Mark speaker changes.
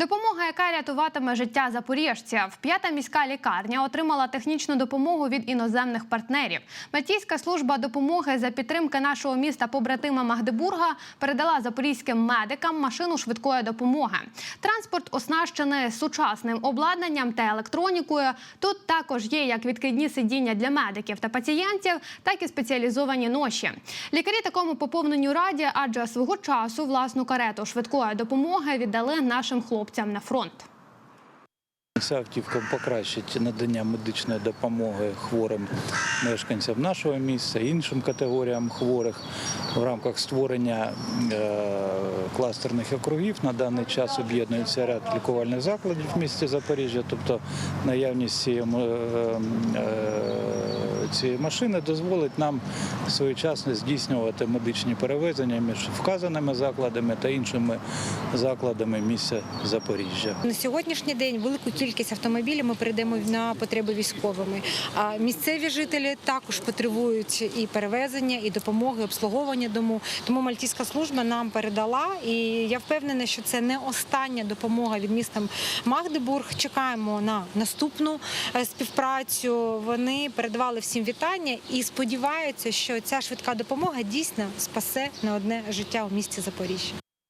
Speaker 1: Допомога, яка рятуватиме життя запоріжців. П'ята міська лікарня отримала технічну допомогу від іноземних партнерів. Мальтійська служба допомоги за підтримки нашого міста побратима Магдебурга передала запорізьким медикам машину швидкої допомоги. Транспорт оснащений сучасним обладнанням та електронікою. Тут також є як відкидні сидіння для медиків та пацієнтів, так і спеціалізовані ноші. Лікарі такому поповненню раді, адже свого часу власну карету швидкої допомоги віддали нашим хлопцям на фронт.
Speaker 2: Ця покращить надання медичної допомоги хворим мешканцям нашого міста, іншим категоріям хворих в рамках створення е, кластерних округів. На даний час об'єднується ряд лікувальних закладів в місті Запоріжжя, тобто наявність цієї, е, е, цієї машини дозволить нам своєчасно здійснювати медичні перевезення між вказаними закладами та іншими закладами міста Запоріжжя.
Speaker 3: На сьогоднішній день велику кількість автомобілів ми передаємо на потреби військовими. А місцеві жителі також потребують і перевезення, і допомоги, і обслуговування дому. Тому мальтійська служба нам передала, і я впевнена, що це не остання допомога від міста Магдебург. Чекаємо на наступну е, співпрацю. Вони передавали всім вітання і сподіваються, що ця швидка допомога дійсно спасе не одне життя у місті Запоріжжя.